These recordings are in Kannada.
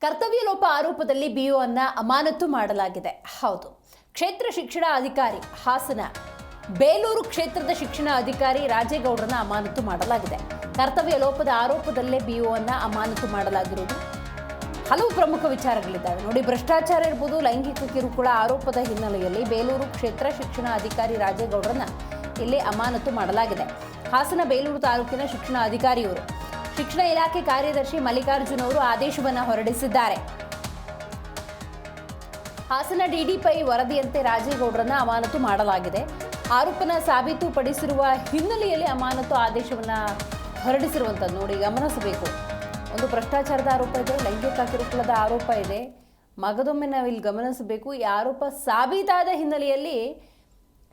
ಕರ್ತವ್ಯ ಲೋಪ ಆರೋಪದಲ್ಲಿ ಬಿಒ ಅನ್ನ ಅಮಾನತು ಮಾಡಲಾಗಿದೆ. ಹೌದು. ಕ್ಷೇತ್ರ ಶಿಕ್ಷಣ ಅಧಿಕಾರಿ ಹಾಸನ. ಬೇಲೂರು ಕ್ಷೇತ್ರದ ಶಿಕ್ಷಣ ಅಧಿಕಾರಿ ರಾಜೇಗೌಡರನ್ನ ಅಮಾನತು ಮಾಡಲಾಗಿದೆ. ಕರ್ತವ್ಯ ಲೋಪದ ಆರೋಪದಲ್ಲೇ ಬಿಒ ಅನ್ನ ಅಮಾನತು ಮಾಡಲಾಗಿರುವುದು. ಹಲವು ಪ್ರಮುಖ ವಿಚಾರಗಳಿದ್ದಾವೆ. ನೋಡಿ, ಭ್ರಷ್ಟಾಚಾರ ಇರ್ಬೋದು, ಲೈಂಗಿಕ ಕಿರುಕುಳ ಆರೋಪದ ಹಿನ್ನೆಲೆಯಲ್ಲಿ ಬೇಲೂರು ಕ್ಷೇತ್ರ ಶಿಕ್ಷಣ ಅಧಿಕಾರಿ ರಾಜೇಗೌಡರನ್ನ ಇಲ್ಲಿ ಅಮಾನತು ಮಾಡಲಾಗಿದೆ. ಹಾಸನ, ಬೇಲೂರು ತಾಲೂಕಿನ ಶಿಕ್ಷಣ ಅಧಿಕಾರಿಯವರು ಶಿಕ್ಷಣ ಇಲಾಖೆ ಕಾರ್ಯದರ್ಶಿ ಮಲ್ಲಿಕಾರ್ಜುನ್ ಅವರು ಆದೇಶವನ್ನು ಹೊರಡಿಸಿದ್ದಾರೆ. ಹಾಸನ ಡಿಡಿಪೈ ವರದಿಯಂತೆ ರಾಜೇಗೌಡರನ್ನು ಅಮಾನತು ಮಾಡಲಾಗಿದೆ. ಆರೋಪನ ಸಾಬೀತುಪಡಿಸಿರುವ ಹಿನ್ನೆಲೆಯಲ್ಲಿ ಅಮಾನತು ಆದೇಶವನ್ನ ಹೊರಡಿಸಿರುವಂಥದ್ದು ನೋಡಿ, ಗಮನಿಸಬೇಕು. ಒಂದು ಭ್ರಷ್ಟಾಚಾರದ ಆರೋಪ ಇದೆ, ಲೈಂಗಿಕ ಕಿರುಕುಳದ ಆರೋಪ ಇದೆ. ಮಗದೊಮ್ಮೆ ನಾವಿಲ್ಲಿ ಗಮನಿಸಬೇಕು. ಈ ಆರೋಪ ಸಾಬೀತಾದ ಹಿನ್ನೆಲೆಯಲ್ಲಿ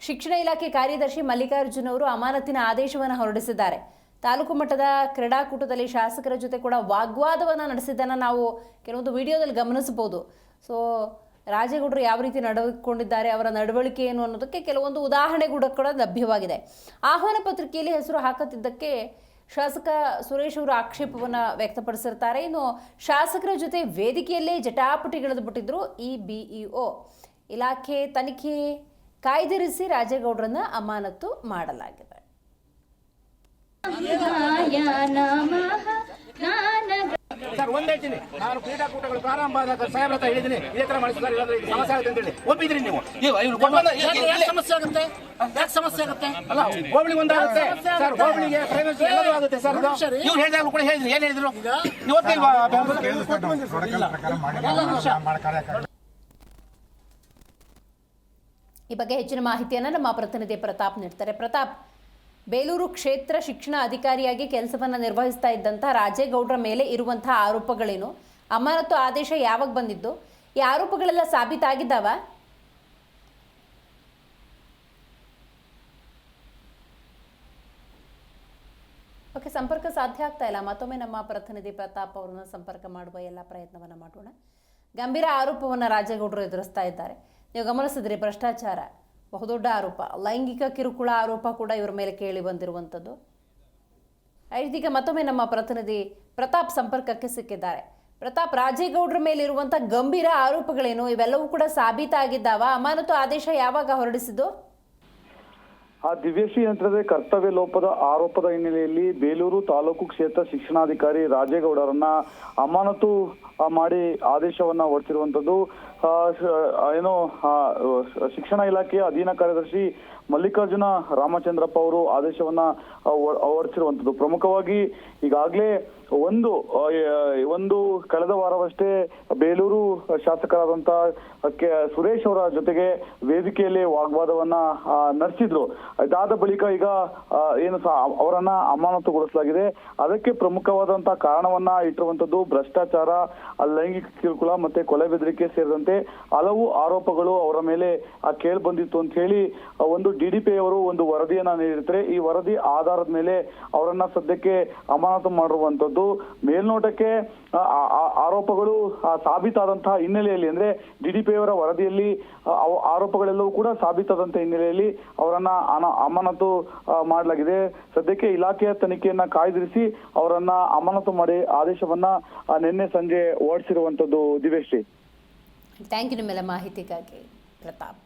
ಶಿಕ್ಷಣ ಇಲಾಖೆ ಕಾರ್ಯದರ್ಶಿ ಮಲ್ಲಿಕಾರ್ಜುನ್ ಅವರು ಅಮಾನತಿನ ಆದೇಶವನ್ನು ಹೊರಡಿಸಿದ್ದಾರೆ. ತಾಲೂಕು ಮಟ್ಟದ ಕ್ರೀಡಾಕೂಟದಲ್ಲಿ ಶಾಸಕರ ಜೊತೆ ಕೂಡ ವಾಗ್ವಾದವನ್ನು ನಡೆಸಿದ್ದನ್ನು ನಾವು ಕೆಲವೊಂದು ವಿಡಿಯೋದಲ್ಲಿ ಗಮನಿಸಬಹುದು. ಸೊ ರಾಜೇಗೌಡರು ಯಾವ ರೀತಿ ನಡೆದುಕೊಂಡಿದ್ದಾರೆ ಅವರ ನಡವಳಿಕೆ ಏನು ಅನ್ನೋದಕ್ಕೆ ಕೆಲವೊಂದು ಉದಾಹರಣೆ ಕೂಡ ಕೂಡ ಲಭ್ಯವಾಗಿದೆ. ಆಹ್ವಾನ ಪತ್ರಿಕೆಯಲ್ಲಿ ಹೆಸರು ಹಾಕುತ್ತಿದ್ದಕ್ಕೆ ಶಾಸಕ ಸುರೇಶ್ ಅವರು ಆಕ್ಷೇಪವನ್ನು ವ್ಯಕ್ತಪಡಿಸಿರ್ತಾರೆ. ಇನ್ನು ಶಾಸಕರ ಜೊತೆ ವೇದಿಕೆಯಲ್ಲೇ ಜಟಾಪಟಿಗಿಳಿದು ಬಿಟ್ಟಿದ್ರು ಈ ಬಿಇಒ ಇಲಾಖೆ ತನಿಖೆ ಕಾಯ್ದಿರಿಸಿ ರಾಜೇಗೌಡರನ್ನ ಅಮಾನತು ಮಾಡಲಾಗಿದೆ. ಸರ್ ಒಂದ್ ಹೇಳ್ತೀನಿ. ನಾನು ಕ್ರೀಡಾಕೂಟಗಳು ಪ್ರಾರಂಭ ಆದಾಗ ಸಾಹೇಬ್ರ ಹತ್ರ ಹೇಳಿದ್ದೀನಿ. ಇದೇ ತರ ಇಲ್ಲಾಂದ್ರೆ ಇದು ಸಮಸ್ಯೆ ಆಗುತ್ತೆ ಅಂತ ಹೇಳಿ ಒಪ್ಪಿದ್ರಿ ನೀವು ಯಾಕೆ ಸಮಸ್ಯೆ ಆಗುತ್ತೆ? ಯಾಕೆ ಸಮಸ್ಯೆ ಆಗುತ್ತೆ? ಅಲ್ಲ ಹೋಬಳಿ ಒಂದಾಗುತ್ತೆ ಸರ್ ಹೋಬಳಿಗೆ ಪ್ರೈವೇಟ್ ಎಲ್ಲದೂ ಆಗುತ್ತೆ ಸರ್ ಇದು. ಇವ್ರು ಹೇಳಿದಾಗಲೂ ಕೂಡ ಹೇಳಿದ್ರು ಏನ್ ಹೇಳಿದ್ರು? ನೀವು ಓದ್ತಿಲ್ವಾ ಈ ಬಗ್ಗೆ ಹೆಚ್ಚಿನ ಮಾಹಿತಿಯನ್ನ ನಮ್ಮ ಪ್ರತಿನಿಧಿ ಪ್ರತಾಪ್ ನೀಡ್ತಾರೆ. ಪ್ರತಾಪ್ ಬೇಲೂರು ಕ್ಷೇತ್ರ ಶಿಕ್ಷಣ ಅಧಿಕಾರಿಯಾಗಿ ಕೆಲಸವನ್ನು ನಿರ್ವಹಿಸ್ತಾ ಇದ್ದಂಥ ರಾಜೇಗೌಡರ ಮೇಲೆ ಇರುವಂತಹ ಆರೋಪಗಳೇನು? ಅಮಾನತು ಆದೇಶ ಯಾವಾಗ ಬಂದಿದ್ದು? ಈ ಆರೋಪಗಳೆಲ್ಲ ಸಾಬೀತಾಗಿದ್ದಾವ? ಓಕೆ, ಸಂಪರ್ಕ ಸಾಧ್ಯ ಆಗ್ತಾ ಇಲ್ಲ. ಮತ್ತೊಮ್ಮೆ ನಮ್ಮ ಪ್ರತಿನಿಧಿ ಪ್ರತಾಪ್ ಅವರನ್ನ ಸಂಪರ್ಕ ಮಾಡುವ ಎಲ್ಲ ಪ್ರಯತ್ನವನ್ನು ಮಾಡೋಣ. ಗಂಭೀರ ಆರೋಪವನ್ನು ರಾಜೇಗೌಡರು ಎದುರಿಸ್ತಾ ಇದ್ದಾರೆ. ನೀವು ಗಮನಿಸಿದ್ರಿ, ಭ್ರಷ್ಟಾಚಾರ. ಬಹುದೊಡ್ಡ ಆರೋಪ. ಲೈಂಗಿಕ ಕಿರುಕುಳ ಆರೋಪ ಕೂಡ ಇವರ ಮೇಲೆ ಕೇಳಿ ಬಂದಿರುವಂಥದ್ದು. ಇದೀಗ ಮತ್ತೊಮ್ಮೆ ನಮ್ಮ ಪ್ರತಿನಿಧಿ ಪ್ರತಾಪ್ ಸಂಪರ್ಕಕ್ಕೆ ಸಿಕ್ಕಿದ್ದಾರೆ. ಪ್ರತಾಪ್, ರಾಜೇಗೌಡರ ಮೇಲಿರುವಂಥ ಗಂಭೀರ ಆರೋಪಗಳೇನು? ಇವೆಲ್ಲವೂ ಕೂಡ ಸಾಬೀತಾಗಿದ್ದಾವ? ಅಮಾನತು ಆದೇಶ ಯಾವಾಗ ಹೊರಡಿಸಿದ್ದು? ಆ ದಿವ್ಯಶ್ರೀ ಯಂತ್ರದ ಕರ್ತವ್ಯ ಲೋಪದ ಆರೋಪದ ಹಿನ್ನೆಲೆಯಲ್ಲಿ ಬೇಲೂರು ತಾಲೂಕು ಕ್ಷೇತ್ರ ಶಿಕ್ಷಣಾಧಿಕಾರಿ ರಾಜೇಗೌಡರನ್ನ ಅಮಾನತು ಮಾಡಿ ಆದೇಶವನ್ನ ಆ, ಏನು ಶಿಕ್ಷಣ ಇಲಾಖೆಯ ಅಧೀನ ಕಾರ್ಯದರ್ಶಿ ಮಲ್ಲಿಕಾರ್ಜುನ ರಾಮಚಂದ್ರಪ್ಪ ಅವರು ಆದೇಶವನ್ನ ಹೊರಡಿಸಿರುವಂತದ್ದು. ಪ್ರಮುಖವಾಗಿ ಈಗಾಗಲೇ ಒಂದು ಒಂದು ಕಳೆದ ವಾರವಷ್ಟೇ ಬೇಲೂರು ಶಾಸಕರಾದಂತ ಕೆ ಸುರೇಶ್ ಅವರ ಜೊತೆಗೆ ವೇದಿಕೆಯಲ್ಲಿ ವಾಗ್ವಾದವನ್ನ ನಡೆಸಿದ್ರು. ಇದಾದ ಬಳಿಕ ಈಗ ಏನು ಅವರನ್ನ ಅಮಾನತುಗೊಳಿಸಲಾಗಿದೆ. ಅದಕ್ಕೆ ಪ್ರಮುಖವಾದಂತಹ ಕಾರಣವನ್ನ ಇಟ್ಟಿರುವಂತದ್ದು ಭ್ರಷ್ಟಾಚಾರ ಲೈಂಗಿಕ ಕಿರುಕುಳ ಮತ್ತೆ ಕೊಲೆ ಬೆದರಿಕೆ ಸೇರಿದಂತೆ ಹಲವು ಆರೋಪಗಳು ಅವರ ಮೇಲೆ ಕೇಳಿ ಬಂದಿತ್ತು ಅಂತ ಹೇಳಿ ಒಂದು ಡಿಡಿಪಿ ಅವರು ಒಂದು ವರದಿಯನ್ನ ನೀಡಿರ್ತಾರೆ. ಈ ವರದಿ ಆಧಾರದ ಮೇಲೆ ಅವರನ್ನ ಸದ್ಯಕ್ಕೆ ಅಮಾನತು ಮಾಡಿರುವಂತದ್ದು. ಮೇಲ್ನೋಟಕ್ಕೆ ಆ- ಆರೋಪಗಳು ಸಾಬೀತಾದಂತಹ ಹಿನ್ನೆಲೆಯಲ್ಲಿ, ಅಂದ್ರೆ ಡಿಡಿಪಿ ಅವರ ವರದಿಯಲ್ಲಿ ಆರೋಪಗಳೆಲ್ಲವೂ ಕೂಡ ಸಾಬೀತಾದಂತಹ ಹಿನ್ನೆಲೆಯಲ್ಲಿ ಅವರನ್ನ ಅಮಾನತು ಮಾಡಲಾಗಿದೆ. ಸದ್ಯಕ್ಕೆ ಇಲಾಖೆಯ ತನಿಖೆಯನ್ನ ಕಾಯ್ದಿರಿಸಿ ಅವರನ್ನ ಅಮಾನತು ಮಾಡಿ ಆದೇಶವನ್ನ ನಿನ್ನೆ ಸಂಜೆ ಹೊರಡಿಸಿರುವಂತದ್ದು ದಿವೇಶ್ರೀ ಥ್ಯಾಂಕ್ ಯು ನಿಮ್ಮೆಲ್ಲ ಮಾಹಿತಿಗಾಗಿ, ಪ್ರತಾಪ್.